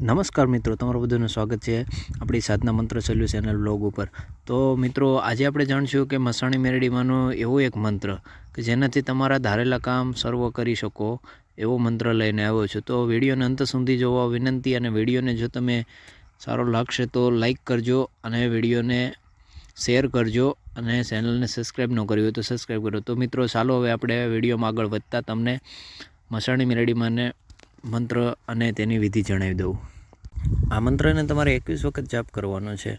નમસ્કાર મિત્રો, તમારું બધાનું સ્વાગત છે આપણી સાધના મંત્ર સોલ્યુશન ચેનલ બ્લોગ ઉપર. તો મિત્રો, આજે આપણે જાણીશું કે મસાણી મેરડીમાંનો એવો એક મંત્ર કે જેનાથી તમારા ધારેલા કામ સર્વ કરી શકો એવો મંત્ર લઈને આવ્યો છું. તો વિડીયોને અંત સુધી જોવા વિનંતી અને વિડીયોને જો તમે સારો લાગશે તો લાઈક કરજો અને વિડીયોને શેર કરજો અને ચેનલને સબસ્ક્રાઈબ ન કરી હોય તો સબસ્ક્રાઈબ કરો. તો મિત્રો, ચાલો હવે આપણે વિડીયોમાં આગળ વધતા તમને મસાણી મેરડીમાંને મંત્ર અને તેની વિધિ જણાવી દઉં. આ મંત્રને તમારે એકવીસ વખત જાપ કરવાનો છે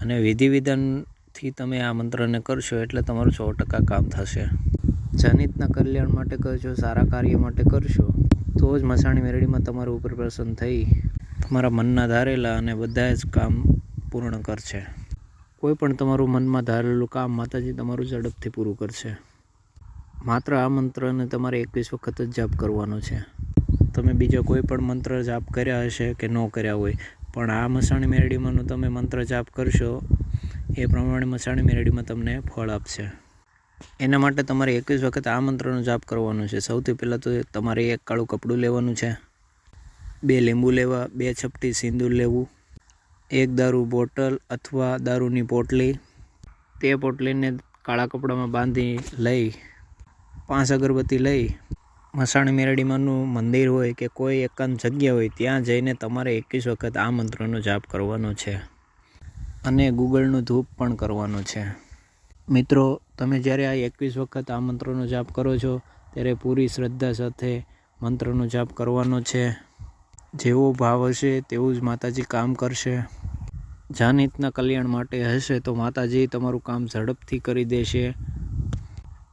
અને વિધિ વિધાનથી તમે આ મંત્રને કરશો એટલે તમારું સો ટકા કામ થશે. જનિતના કલ્યાણ માટે કરશો સારા કાર્ય માટે કરશો, તો જ મસાણી મેરડીમાં તમારું ઉપર પ્રસન્ન થઈ, તમારા મનના ધારેલા અને બધા જ કામ પૂર્ણ કરશે. કોઈ પણ તમારું મનમાં ધારેલું કામ માતાજી તમારું ઝડપથી પૂરું કરશે. માત્ર આ મંત્રને તમારે એકવીસ વખત જ જાપ કરવાનો છે. તમે બીજો કોઈ પણ મંત્ર જાપ કર્યા હશે કે ન કર્યા હોય, પણ આ મસાણી મેરડીમાંનો તમે મંત્ર જાપ કરશો, એ પ્રમાણે મસાણી મેરડીમાં તમને ફળ આપશે. એના માટે તમારે એકવીસ વખત આ મંત્રનો જાપ કરવાનો છે. સૌથી પહેલાં તો તમારે એક કાળું કપડું લેવાનું છે, બે લીંબુ લેવા, બે ચપટી સિંદૂર લેવું, એક દારૂ બોટલ અથવા દારૂની પોટલી. તે પોટલીને કાળા કપડામાં બાંધી લઈ, પાંચ અગરબત્તી લઈ મસાણી મેરડીમાંનું મંદિર હોય કે કોઈ એકાંત જગ્યા હોય, ત્યાં જઈને તમારે એકવીસ વખત આ મંત્રનો જાપ કરવાનો છે. અને ગૂગલનું ધૂપ પણ કરવાનો છે. મિત્રો, તમે જ્યારે આ એકવીસ વખત આ મંત્રનો જાપ કરો છો, ત્યારે પૂરી શ્રદ્ધા સાથે મંત્રનો જાપ કરવાનો છે. જેવો ભાવ હશે, તેવું જ માતાજી કામ કરશે. જાનહિતના કલ્યાણ માટે હશે, તો માતાજી તમારું કામ ઝડપથી કરી દેશે.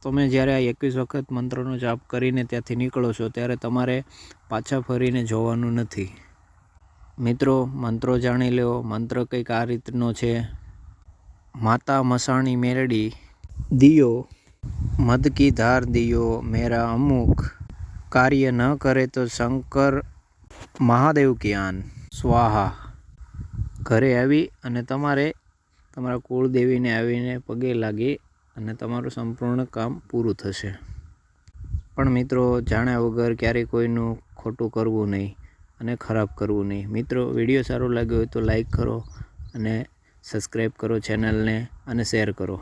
તમે જ્યારે આ એકવીસ વખત મંત્રનો જાપ કરીને ત્યાંથી નીકળો છો, ત્યારે તમારે પાછા ફરીને જોવાનું નથી. મિત્રો, મંત્રો જાણી લો મંત્ર કંઈક આ રીતનો છે. માતા મસાણી મેરડી, દિયો મદકી ધાર દિયો, મેરા અમુક. કાર્ય ન કરે તો શંકર મહાદેવ કિયાન સ્વાહા. ઘરે આવી અને તમારે તમારા કુળદેવીને આવીને પગે લાગી અને તમારું સંપૂર્ણ કામ પૂરું થશે. પણ મિત્રો, જાણ્યા વગર ક્યારેય કોઈનું ખોટું કરવું નહીં અને ખરાબ કરવું નહીં. મિત્રો, વીડિયો સારો લાગ્યો હોય તો લાઈક કરો અને સબસ્ક્રાઈબ કરો ચેનલને અને શેર કરો.